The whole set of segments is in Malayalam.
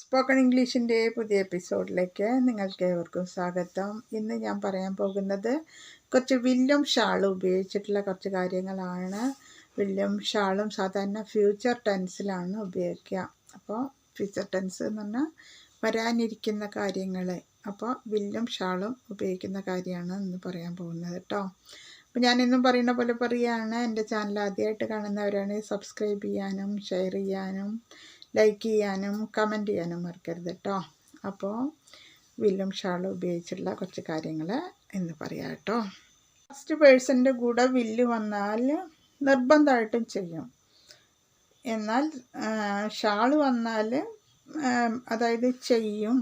സ്പോക്കൺ ഇംഗ്ലീഷിന്റെ പുതിയ എപ്പിസോഡിലേക്ക് നിങ്ങൾക്ക് ഏവർക്കും സ്വാഗതം. ഇന്ന് ഞാൻ പറയാൻ പോകുന്നത് കുറച്ച് വില്ലും ഷാളും ഉപയോഗിച്ചിട്ടുള്ള കുറച്ച് കാര്യങ്ങളാണ്. വില്ലും ഷാളും സാധാരണ ഫ്യൂച്ചർ ടെൻസിലാണ് ഉപയോഗിക്കുക. അപ്പോൾ ഫ്യൂച്ചർ ടെൻസ് എന്ന് പറഞ്ഞാൽ വരാനിരിക്കുന്ന കാര്യങ്ങൾ അപ്പോൾ വില്ലും ഷാളും ഉപയോഗിക്കുന്ന കാര്യമാണ് ഇന്ന് പറയാൻ പോകുന്നത് കേട്ടോ. അപ്പോൾ ഞാൻ ഇന്നും പറയുന്ന പോലെ പറയുകയാണ്. എന്റെ ചാനൽ ആദ്യമായിട്ട് കാണുന്നവരാണ് സബ്സ്ക്രൈബ് ചെയ്യാനും ഷെയർ ചെയ്യാനും ലൈക്ക് ചെയ്യാനും കമന്റ് ചെയ്യാനും മറക്കരുത് കേട്ടോ അപ്പോൾ വില്ലും ഷാളും ഉപയോഗിച്ചുള്ള കുറച്ച് കാര്യങ്ങൾ എന്ന് പറയാം കേട്ടോ ഫസ്റ്റ് പേഴ്സന്റെ കൂടെ വില്ല് വന്നാൽ നിർബന്ധമായിട്ടും ചെയ്യും. എന്നാൽ ഷാൾ വന്നാൽ അതായത് ചെയ്യും.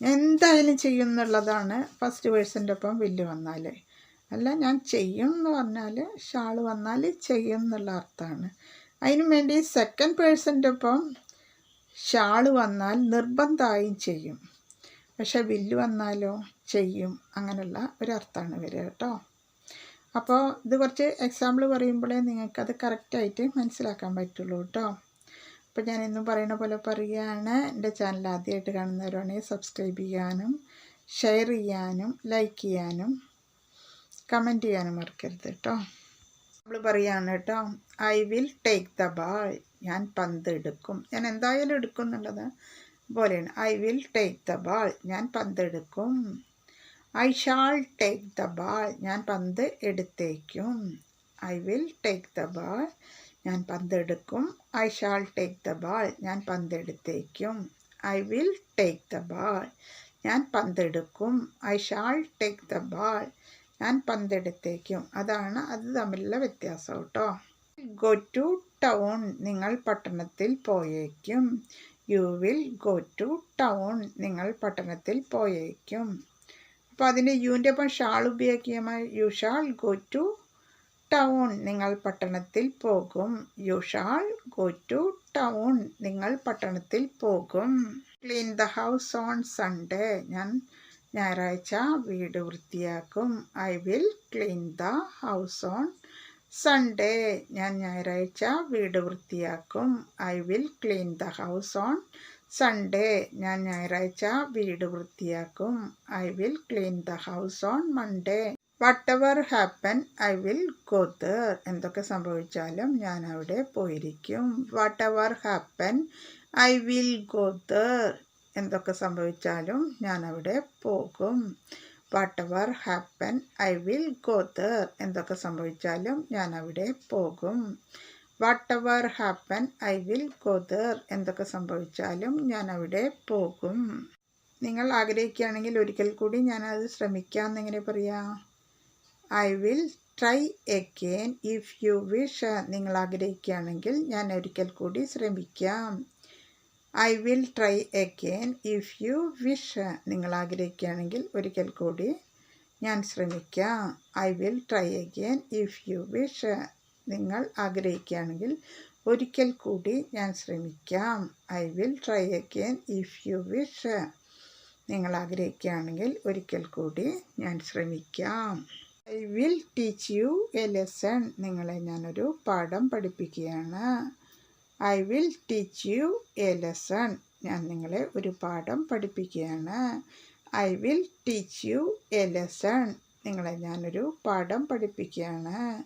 എന്തായാലും ചെയ്യും എന്നുള്ളതാണ് ഫസ്റ്റ് പേഴ്സന്റെ ഒപ്പം വില്ല് വന്നാൽ. അല്ല ഞാൻ ചെയ്യും എന്ന് പറഞ്ഞാൽ ഷാൾ വന്നാൽ ചെയ്യും എന്നുള്ള അർത്ഥമാണ്. അതിനു വേണ്ടി സെക്കൻഡ് പേഴ്സന്റെ ഒപ്പം ഷാൾ വന്നാൽ നിർബന്ധമായും ചെയ്യും. പക്ഷെ വില്ല് വന്നാലോ ചെയ്യും അങ്ങനെയുള്ള ഒരർത്ഥമാണ് വരിക കേട്ടോ. അപ്പോൾ ഇത് കുറച്ച് എക്സാമ്പിൾ പറയുമ്പോഴേ നിങ്ങൾക്കത് കറക്റ്റായിട്ട് മനസ്സിലാക്കാൻ പറ്റുള്ളൂ കേട്ടോ. അപ്പോൾ ഞാൻ ഇന്നും പറയുന്ന പോലെ പറയുകയാണ്. എന്റെ ചാനൽ ആദ്യമായിട്ട് കാണുന്നവരാണെങ്കിൽ സബ്സ്ക്രൈബ് ചെയ്യാനും ഷെയർ ചെയ്യാനും ലൈക്ക് ചെയ്യാനും കമന്റ് ചെയ്യാനും മറക്കരുത് കേട്ടോ. നമ്മൾ പറയുകയാണ് കേട്ടോ I will take the ball ഞാൻ പന്ത് എടുക്കും. ഞാൻ എന്തായാലും എടുക്കും പോലെയാണ്. I will take the ball ഞാൻ പന്ത് എടുക്കും. I shall take the ball ഞാൻ പന്ത് എടുത്തേക്കും. I will take the ball ഞാൻ പന്ത് എടുക്കും. I shall take the ball ഞാൻ പന്ത് എടുത്തേക്കും. I will take the ball ഞാൻ പന്തെടുക്കും I shall take the ball ഞാൻ പന്തെടുത്തേക്കും. അതാണ് അത് തമ്മിലുള്ള വ്യത്യാസം കേട്ടോ. ഗോ ടു ടൗൺ നിങ്ങൾ പട്ടണത്തിൽ പോയേക്കും. You will go to town നിങ്ങൾ പട്ടണത്തിൽ പോയേക്കും. അപ്പോൾ അതിന്റെ യുവിന്റെ ഒപ്പം ഷാൾ ഉപയോഗിക്കുമ്പോൾ you shall go to town നിങ്ങൾ പട്ടണത്തിൽ പോകും. You shall go to town നിങ്ങൾ പട്ടണത്തിൽ പോകും. Clean the house on Sunday ഞാൻ ഞായറാഴ്ച വീട് വൃത്തിയാക്കും. I will clean the house on Sunday ഞാൻ ഞായറാഴ്ച വീട് വൃത്തിയാക്കും. I will clean the house on Sunday ഞാൻ ഞായറാഴ്ച വീട് വൃത്തിയാക്കും. I will clean the house on Monday whatever happen I will go എന്തൊക്കെ സംഭവിച്ചാലും ഞാൻ അവിടെ പോയിരിക്കും. Whatever happen I will go എന്തൊക്കെ സംഭവിച്ചാലും ഞാൻ അവിടെ പോകും. Whatever happen I will go there എന്തൊക്കെ സംഭവിച്ചാലും ഞാൻ അവിടെ പോകും. Whatever happen I will go there എന്തൊക്കെ സംഭവിച്ചാലും ഞാൻ അവിടെ പോകും. നിങ്ങൾ ആഗ്രഹിക്കുകയാണെങ്കിൽ ഒരിക്കൽ കൂടി ഞാനത് ശ്രമിക്കാം എങ്ങനെ പറയാം? I will try again if you wish നിങ്ങൾ ആഗ്രഹിക്കുകയാണെങ്കിൽ ഞാൻ ഒരിക്കൽ കൂടി ശ്രമിക്കാം. I will try again if you wish. നിങ്ങൾ ആഗ്രഹിക്കുകയാണെങ്കിൽ ഒരിക്കൽ കൂടി ഞാൻ ശ്രമിക്കാം. I will try again if you wish. നിങ്ങൾ ആഗ്രഹിക്കുകയാണെങ്കിൽ ഒരിക്കൽ കൂടി ഞാൻ ശ്രമിക്കാം. I will try again if you wish. നിങ്ങൾ ആഗ്രഹിക്കുകയാണെങ്കിൽ ഒരിക്കൽ കൂടി ഞാൻ ശ്രമിക്കാം. I will teach you a lesson. നിങ്ങളെ ഞാനൊരു പാഠം പഠിപ്പിക്കുകയാണ്. I will teach you a lesson ഞാൻ നിങ്ങളെ ഒരു പാഠം പഠിപ്പിക്കുകയാണ്. I will teach you a lesson നിങ്ങളെ ഞാനൊരു പാഠം പഠിപ്പിക്കുകയാണ്.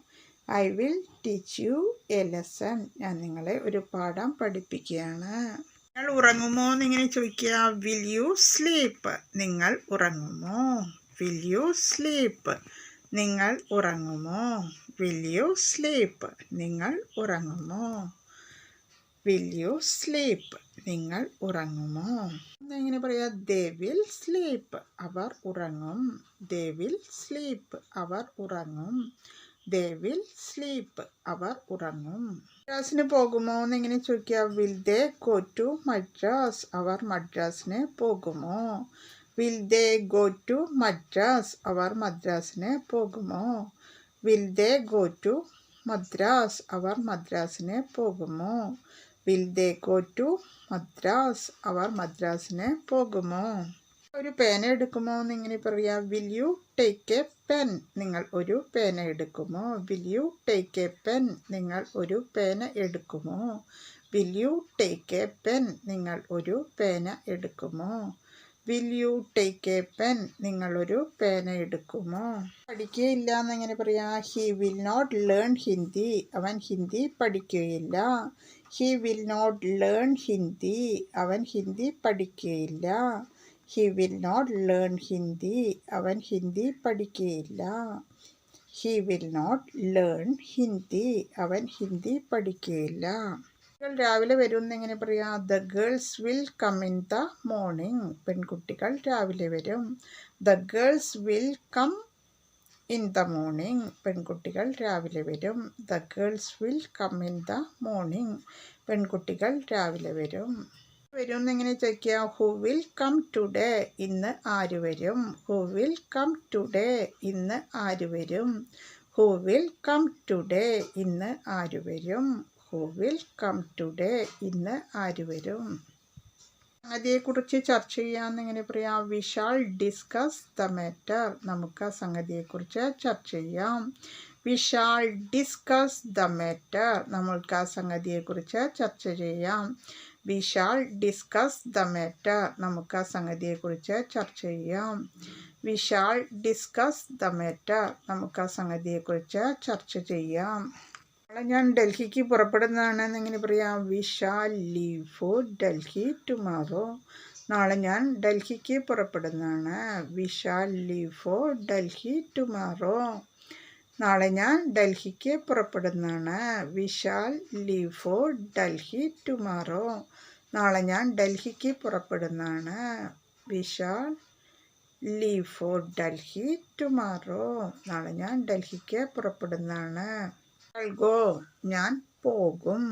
I will teach you a lesson ഞാൻ നിങ്ങളെ ഒരു പാഠം പഠിപ്പിക്കുകയാണ്. നിങ്ങൾ ഉറങ്ങുമോ എന്നിങ്ങനെ ചോദിക്കുക. വിൽ യു സ്ലീപ്പ് നിങ്ങൾ ഉറങ്ങുമോ? വിൽ യു സ്ലീപ്പ് നിങ്ങൾ ഉറങ്ങുമോ? വിൽ യു സ്ലീപ്പ് നിങ്ങൾ ഉറങ്ങുമോ? വിൽ യു സ്ലീപ്പ് നിങ്ങൾ ഉറങ്ങുമോ? എങ്ങനെ പറയാ? ദേ വിൽ സ്ലീപ്പ് അവർ ഉറങ്ങും. ദേ വിൽ സ്ലീപ്പ് അവർ ഉറങ്ങും. ദേ വിൽ സ്ലീപ്പ് അവർ ഉറങ്ങും. മദ്രാസിന് പോകുമോ എന്നെങ്ങനെ ചോദിക്കുക will they go to Madras അവർ മദ്രാസിന് പോകുമോ? Will they go to Madras അവർ മദ്രാസിന് പോകുമോ? Will they go to Madras അവർ മദ്രാസിന് പോകുമോ? Will they go to Madras. അവർ മദ്രാസിന് പോകുമോ? ഒരു പേന എടുക്കുമോ എന്നിങ്ങനെ പറയാം will you take a pen നിങ്ങൾ ഒരു പേന എടുക്കുമോ? Will you take a pen നിങ്ങൾ ഒരു പേന എടുക്കുമോ? Will you take a pen നിങ്ങൾ ഒരു പേന എടുക്കുമോ? Will you take a pen നിങ്ങളൊരു പേന എടുക്കുമോ? പഠിക്കുകയില്ല എന്നെങ്ങനെ പറയാം he will not learn Hindi അവൻ Hindi പഠിക്കുകയില്ല he will not learn Hindi അവൻ Hindi പഠിക്കുകയില്ല he will not learn Hindi അവൻ Hindi പഠിക്കുകയില്ല he will not learn Hindi അവൻ ഹിന്ദി പഠിക്കുകയില്ല രാവിലെ വരും എങ്ങനെ പറയാം? The girls will come in the morning പെൺകുട്ടികൾ രാവിലെ വരും. The girls will come in the morning പെൺകുട്ടികൾ രാവിലെ വരും. The girls will come in the morning പെൺകുട്ടികൾ രാവിലെ വരും. വരും എന്നെങ്ങനെ ചോദിക്കുക? ഹു വിൽ കം ടുഡേ ഇന്ന് ആര് വരും? ഹു വിൽ കം ടുഡേ ഇന്ന് ആര് വരും? ഹു വിൽ കം ടുഡേ ഇന്ന് ആര് വരും? ഹു വിൽ കം ടുഡേ ഇന്ന് ആര് വരും? സംഗതിയെക്കുറിച്ച് ചർച്ച ചെയ്യാമെന്ന് എങ്ങനെ പറയാം വിശാൽ ഡിസ്കസ് ദ മാറ്റർ നമുക്ക് ആ സംഗതിയെക്കുറിച്ച് ചർച്ച ചെയ്യാം. വിശാൽ ഡിസ്കസ് ദ മാറ്റർ നമ്മൾക്ക് ആ സംഗതിയെക്കുറിച്ച് ചർച്ച ചെയ്യാം. വിശാൽ ഡിസ്കസ് ദ മാറ്റർ നമുക്ക് ആ സംഗതിയെക്കുറിച്ച് ചർച്ച ചെയ്യാം. വിശാൽ ഡിസ്കസ് ദ മാറ്റർ നമുക്ക് ആ സംഗതിയെക്കുറിച്ച് ചർച്ച ചെയ്യാം. നാളെ ഞാൻ ഡൽഹിക്ക് പുറപ്പെടുന്നതാണെന്ന് എങ്ങനെ പറയാം? We shall leave for Delhi tomorrow. നാളെ ഞാൻ ഡൽഹിക്ക് പുറപ്പെടുന്നതാണ്. We shall leave for Delhi tomorrow. നാളെ ഞാൻ ഡൽഹിക്ക് പുറപ്പെടുന്നതാണ്. We shall leave for Delhi tomorrow. നാളെ ഞാൻ ഡൽഹിക്ക് പുറപ്പെടുന്നതാണ്. We shall leave for Delhi tomorrow. നാളെ ഞാൻ ഡൽഹിക്ക് പുറപ്പെടുന്നതാണ്. ഗോ ഞാൻ പോകും.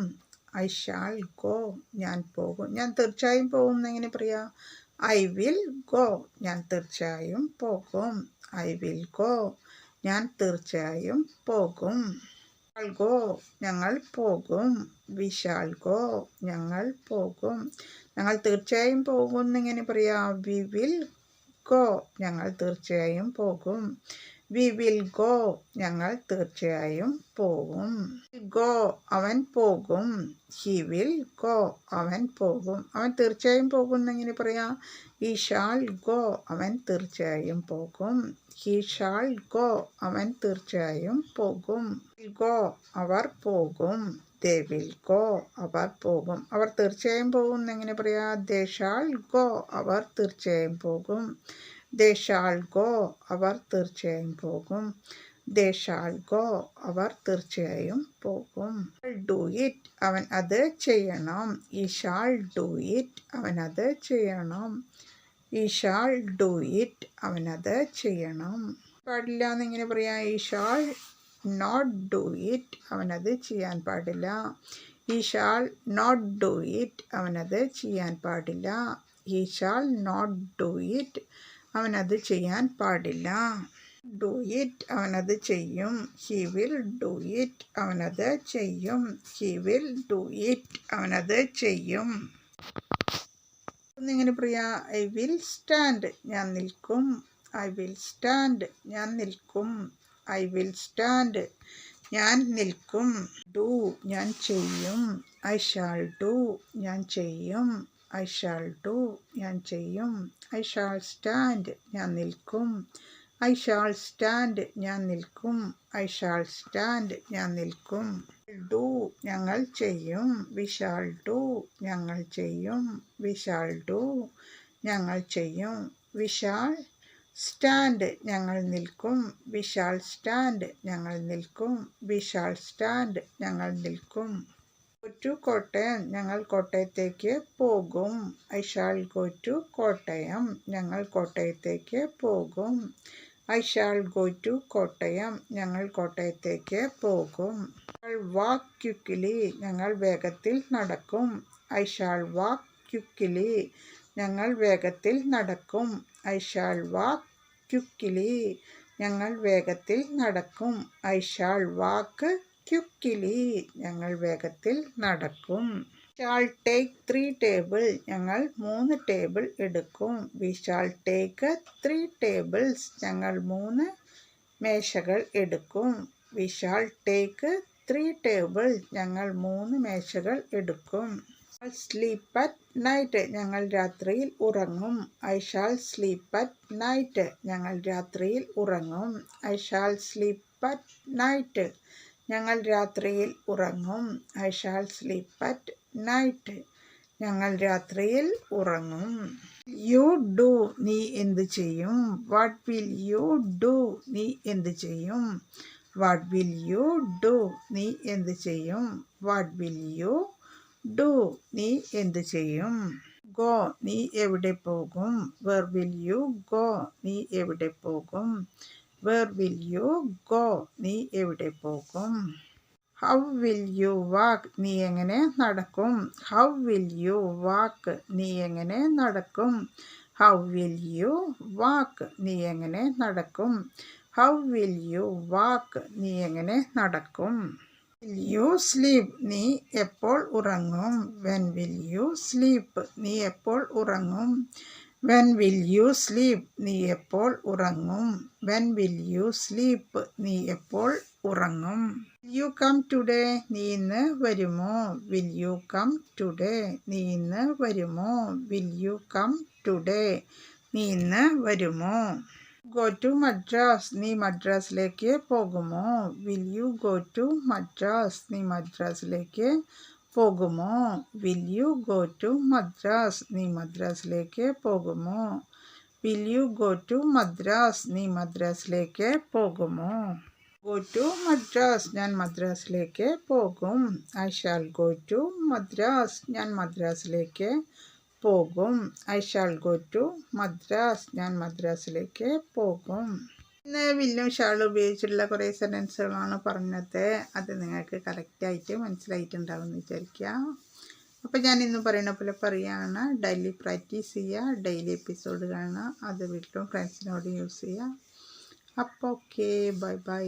ഐ ഷാൾ ഗോ ഞാൻ പോകും. ഞാൻ തീർച്ചയായും പോകും എന്നെങ്ങനെ പറയാ ഐ വിൽ ഗോ ഞാൻ തീർച്ചയായും പോകും. ഐ വിൽ ഗോ ഞാൻ തീർച്ചയായും പോകും. ഗോ ഞങ്ങൾ പോകും. വിശാൽ ഗോ ഞങ്ങൾ പോകും. ഞങ്ങൾ തീർച്ചയായും പോകും എന്നെങ്ങനെ പറയാം വി വിൽ ഗോ ഞങ്ങൾ തീർച്ചയായും പോകും. വി വിൽ ഗോ ഞങ്ങൾ തീർച്ചയായും പോകും. ഗോ അവൻ പോകും. ഹി വിൽ ഗോ അവൻ പോകും. അവൻ തീർച്ചയായും പോകും എന്നെങ്ങനെ പറയാം? ഈ ഷാൾ ഗോ അവൻ തീർച്ചയായും പോകും. ഹി ഷാൾ ഗോ അവൻ തീർച്ചയായും പോകും. ഗോ അവർ പോകും. ദേ വിൽ ഗോ അവർ പോകും. അവർ തീർച്ചയായും പോകും എന്നെങ്ങനെ പറയാം? ദേ ഷാൾ ഗോ അവർ തീർച്ചയായും പോകും. ദേശാൾ ഗോ അവർ തീർച്ചയായും പോകും. ദേശാൾ ഗോ അവർ തീർച്ചയായും പോകും. ഡു ഇറ്റ് അവൻ അത് ചെയ്യണം. ഈ ഷാൾ ഡു ഇറ്റ് അവൻ അത് ചെയ്യണം. ഈ ഷാൾ ഡു ഇറ്റ് അവൻ അത് ചെയ്യണം. പാടില്ല എന്നിങ്ങനെ പറയാം ഈ ഷാൾ നോട്ട് ഡു ഇറ്റ് അവനത് ചെയ്യാൻ പാടില്ല. ഈ ഷാൾ നോട്ട് ഡു ഇറ്റ് അവനത് ചെയ്യാൻ പാടില്ല. ഈ ഷാൾ നോട്ട് ഡു ഇറ്റ് അവനത് ചെയ്യാൻ പാടില്ല. ഡു ഇറ്റ് അവനത് ചെയ്യും. ഹി വിൽ ഡു ഇറ്റ് അവനത് ചെയ്യും. ഹി വിൽ ഡു ഇറ്റ് അവനത് ചെയ്യും. ഒന്നിങ്ങനെ പ്രിയ ഐ വിൽ സ്റ്റാൻഡ് ഞാൻ നിൽക്കും. ഐ വിൽ സ്റ്റാൻഡ് ഞാൻ നിൽക്കും. ഐ വിൽ സ്റ്റാൻഡ് ഞാൻ നിൽക്കും. ഡു ഞാൻ ചെയ്യും. ഐ ഷാൾ ഡു ഞാൻ ചെയ്യും. ഐ ഷാൾ ഡു ഞാൻ ചെയ്യും. ഐ ഷാൾ സ്റ്റാൻഡ് ഞാൻ നിൽക്കും. ഐ ഷാൾ സ്റ്റാൻഡ് ഞാൻ നിൽക്കും. ഐ ഷാൾ സ്റ്റാൻഡ് ഞാൻ നിൽക്കും. ഡു ഞങ്ങൾ ചെയ്യും. വിശാൾ ഡു ഞങ്ങൾ ചെയ്യും. വിശാൾ ഡു ഞങ്ങൾ ചെയ്യും. വിശാൾ സ്റ്റാൻഡ് ഞങ്ങൾ നിൽക്കും. വിശാൽ സ്റ്റാൻഡ് ഞങ്ങൾ നിൽക്കും. വിശാൽ സ്റ്റാൻഡ് ഞങ്ങൾ നിൽക്കും. ടു കോട്ടയം ഞങ്ങൾ കോട്ടയത്തേക്ക് പോകും. I shall go to Kottayam ഞങ്ങൾ കോട്ടയത്തേക്ക് പോകും. I shall go to Kottayam ഞങ്ങൾ കോട്ടയത്തേക്ക് പോകും. Walk quickly. ഞങ്ങൾ വേഗത്തിൽ നടക്കും. I shall walk quickly. ഞങ്ങൾ വേഗത്തിൽ നടക്കും. I shall walk quickly. ഞങ്ങൾ വേഗത്തിൽ നടക്കും. ഐ ഷാൾ വാക്ക് ക്യുക്കിലി ഞങ്ങൾ വേഗത്തിൽ നടക്കും. ഷാൾ ടേക്ക് ത്രീ ടേബിൾ ഞങ്ങൾ മൂന്ന് ടേബിൾ എടുക്കും. We shall take three tables ഞങ്ങൾ മൂന്ന് മേശകൾ എടുക്കും. We shall take three table ഞങ്ങൾ മൂന്ന് മേശകൾ എടുക്കും. സ്ലീപ്പ് അറ്റ് നൈറ്റ് ഞങ്ങൾ രാത്രിയിൽ ഉറങ്ങും. I shall sleep at night ഞങ്ങൾ രാത്രിയിൽ ഉറങ്ങും. I shall sleep at night ഞങ്ങൾ രാത്രിയിൽ ഉറങ്ങും. I shall sleep at night ഞങ്ങൾ രാത്രിയിൽ ഉറങ്ങും. യു ഡു നീ എന്ത് ചെയ്യും? വാട്ട് വിൽ യു ഡു നീ എന്ത് ചെയ്യും? വാട്ട് വിൽ യു ഡു നീ എന്ത് ചെയ്യും? വാട്ട് വിൽ യു ഡു നീ എന്ത് ചെയ്യും? ഗോ നീ എവിടെ പോകും? വെർ വിൽ യു ഗോ നീ എവിടെ പോകും? വെർ വിൽ യു ഗോ നീ എവിടെ പോകും? ഹൗ വിൽ യു വാക്ക് നീ എങ്ങനെ നടക്കും? ഹൗ വിൽ യു വാക്ക് നീ എങ്ങനെ നടക്കും? ഹൗ വിൽ യു വാക്ക് നീ എങ്ങനെ നടക്കും? ഹൗ വിൽ യു വാക്ക് നീ എങ്ങനെ നടക്കും? യു സ്ലീപ്പ് നീ എപ്പോൾ ഉറങ്ങും? വെൻ വിൽ യു സ്ലീപ്പ് നീ എപ്പോൾ ഉറങ്ങും? വെൻ വിൽ യു സ്ലീപ്പ് നീ എപ്പോൾ ഉറങ്ങും? വെൻ വിൽ യു സ്ലീപ്പ് നീ എപ്പോൾ ഉറങ്ങും? യു കം ടുഡേ നീ ഇന്ന് വരുമോ? വിൽ യു കം ടുഡേ നീ ഇന്ന് വരുമോ? വിൽ യു കം ടുഡേ നീ ഇന്ന് വരുമോ? ഗോ ടു മദ്രാസ് നീ മദ്രാസിലേക്ക് പോകുമോ? Will you go to Madras നീ മദ്രാസിലേക്ക് പോകുമോ? Will you go to Madras നീ മദ്രാസിലേക്ക് പോകുമോ? Will you go to Madras നീ മദ്രാസിലേക്ക് പോകുമോ? ഗോ ടു മദ്രാസ് ഞാൻ മദ്രാസിലേക്ക് പോകും. I shall go to Madras ഞാൻ മദ്രാസിലേക്ക് പോകും. I shall go to Madras ഞാൻ മദ്രാസിലേക്ക് പോകും. ഇന്ന് വില്ലും ഷാൾ ഉപയോഗിച്ചിട്ടുള്ള കുറേ സെന്റൻസുകളാണ് പറഞ്ഞത്. അത് നിങ്ങൾക്ക് കറക്റ്റായിട്ട് മനസ്സിലായിട്ടുണ്ടാവും എന്ന് വിചാരിക്കുക. അപ്പോൾ ഞാൻ ഇന്ന് പറയുന്ന പോലെ പറയുകയാണ് ഡെയിലി പ്രാക്ടീസ് ചെയ്യുക ഡെയിലി എപ്പിസോഡ് കാണുക അത് വീട്ടിലും ഫ്രണ്ട്സിനോട് യൂസ് ചെയ്യുക. അപ്പോൾ ഓക്കെ ബൈ ബൈ